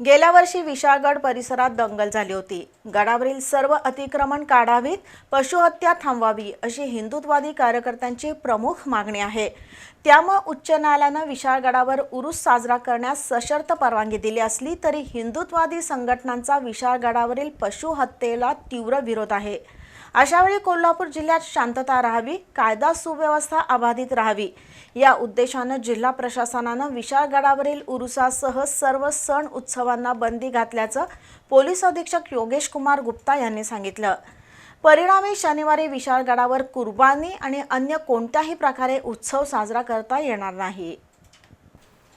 गेल्या वर्षी विशाळगड परिसरात दंगल झाली होती. गडावरील सर्व अतिक्रमण काढावीत पशुहत्या थांबवावी अशी हिंदुत्वादी कार्यकर्त्यांची प्रमुख मागणी आहे. त्यामुळे उच्च न्यायालयानं विशाळगडावर उरूस साजरा करण्यास सशर्त परवानगी दिली असली तरी हिंदुत्वादी संघटनांचा विशाळगडावरील पशुहत्येला तीव्र विरोध आहे. अशावेळी कोल्हापूर जिल्ह्यात शांतता राहावी कायदा सुव्यवस्था अबाधित राहावी. या उद्देशानं जिल्हा प्रशासनानं विशाळगडावरील उरुसासह सर्व सण उत्सवांना बंदी घातल्याचं पोलीस अधीक्षक योगेश कुमार गुप्ता यांनी सांगितलं. परिणामी शनिवारी विशाळगडावर कुर्बानी आणि अन्य कोणत्याही प्रकारे उत्सव साजरा करता येणार नाही.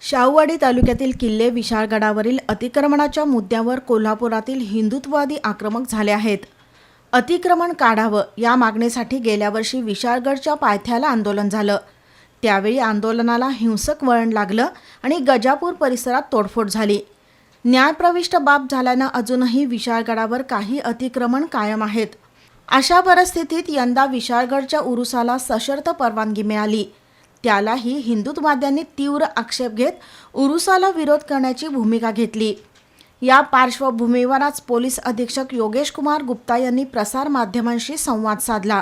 शाहूवाडी तालुक्यातील किल्ले विशाळगडावरील अतिक्रमणाच्या मुद्द्यावर कोल्हापुरातील हिंदुत्ववादी आक्रमक झाले आहेत. अतिक्रमण काढावं या मागणीसाठी गेल्या वर्षी विशाळगडच्या पायथ्याला आंदोलन झालं. त्यावेळी आंदोलनाला हिंसक वळण लागलं आणि गजापूर परिसरात तोडफोड झाली. न्यायप्रविष्ट बाब झाल्यानं अजूनही विशाळगडावर काही अतिक्रमण कायम आहेत. अशा परिस्थितीत यंदा विशाळगडच्या उरुसाला सशर्त परवानगी मिळाली. त्यालाही हिंदुत्ववाद्यांनी तीव्र आक्षेप घेत उरुसाला विरोध करण्याची भूमिका घेतली. या पार्श्वभूमीवर आज पोलीस अधीक्षक योगेश कुमार गुप्ता यांनी प्रसारमाध्यमांशी संवाद साधला.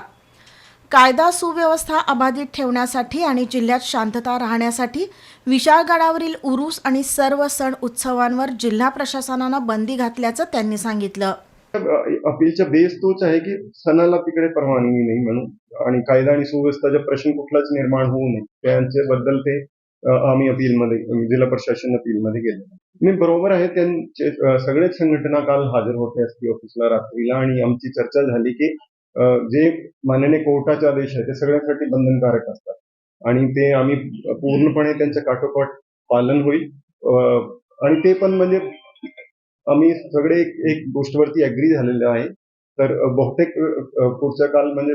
कायदा सुव्यवस्था अबाधित ठेवण्यासाठी आणि जिल्ह्यात शांतता राहण्यासाठी विशाळगडावरील उरूस आणि सर्व सण उत्सवांवर जिल्हा प्रशासनानं बंदी घातल्याचं त्यांनी सांगितलं. अपीलचा बेस तोच आहे की सणाला तिकडे परवानगी नाही म्हणून आणि कायदा आणि सुव्यवस्थाचा प्रश्न कुठलाच निर्माण होऊ नये त्यांच्याबद्दल ते आम्ही अपीलमध्ये जिल्हा प्रशासन अपीलमध्ये गेले. नाही बरोबर आहे त्यांचे सगळेच संघटना काल हजर होते असती ऑफिसला रात्रीला आणि आमची चर्चा झाली की जे माननीय कोर्टाचे आदेश आहे ते सगळ्यांसाठी बंधनकारक असतात. आणि ते आम्ही पूर्णपणे त्यांच्या काठोकाठ पालन होईल. आणि ते पण म्हणजे आम्ही सगळे एक एक गोष्टवरती अग्री झालेले आहे. तर बहुतेक पुढच्या काल म्हणजे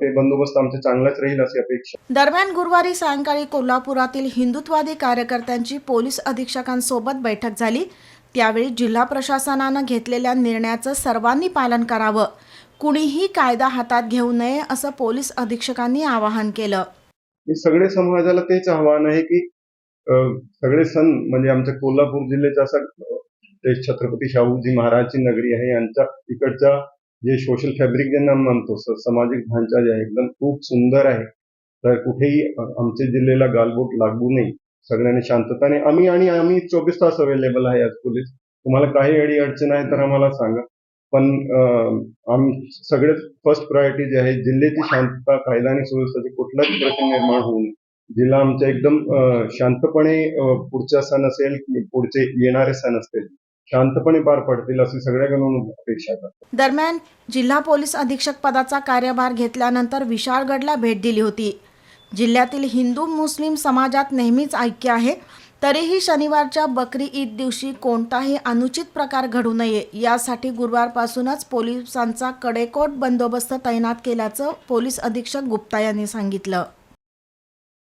ते बंदोबस्त आमचा चांगलाच राहील अशी अपेक्षा. दरम्यान गुरुवारी सायंकाळी कोल्हापुरातील हिंदुत्वादी कार्यकर्त्यांची पोलीस अधीक्षकांसोबत बैठक झाली. त्यावेळी जिल्हा प्रशासनानं घेतलेल्या निर्णयाचं सर्वांनी पालन करावं. कुणीही कायदा हातात घेऊ नये असं पोलीस अधीक्षकांनी आवाहन केलं. सगळे समाजाला तेच आव्हान आहे की सगळे सण म्हणजे आमच्या कोल्हापूर जिल्ह्याचा असा ते छत्रपती शाहूजी महाराजची नगरी आहे. यांच्या इकडच्या जे सोशल फॅब्रिक ज्यांना म्हणतो सामाजिक ढांचा जे आहे एकदम खूप सुंदर आहे. तर कुठेही आमच्या जिल्ह्याला गालबोट लागू नये. सगळ्यांनी शांतताने आम्ही आणि आम्ही चोवीस तास अवेलेबल आहे आज पोलीस. तुम्हाला काही अडी अडचण आहे तर आम्हाला सांगा. पण आम आम्ही सगळ्यात फर्स्ट प्रायोरिटी जी आहे जिल्ह्याची शांतता कायदा आणि सुव्यवस्थेचे कुठलाच प्रश्न निर्माण होऊ नये. जिल्हा आमच्या एकदम शांतपणे पुढचा सण असेल की पुढचे येणारे सण असतील शांतपणे पार पडतील अशी सगळ्याकडून अपेक्षा करतो दरम्यान जिल्हा पोलीस अधीक्षक पदाचा कार्यभार घेतल्यानंतर विशाळगडला भेट दिली होती. जिल्ह्यातील हिंदू मुस्लिम समाजात नेहमीच ऐक्य आहे. तरीही शनिवारच्या बकरी ईद दिवशी कोणताही अनुचित प्रकार घडू नये. यासाठी गुरुवारपासूनच पोलिसांचा कडेकोट बंदोबस्त तैनात केल्याचं पोलीस अधीक्षक गुप्ता यांनी सांगितलं.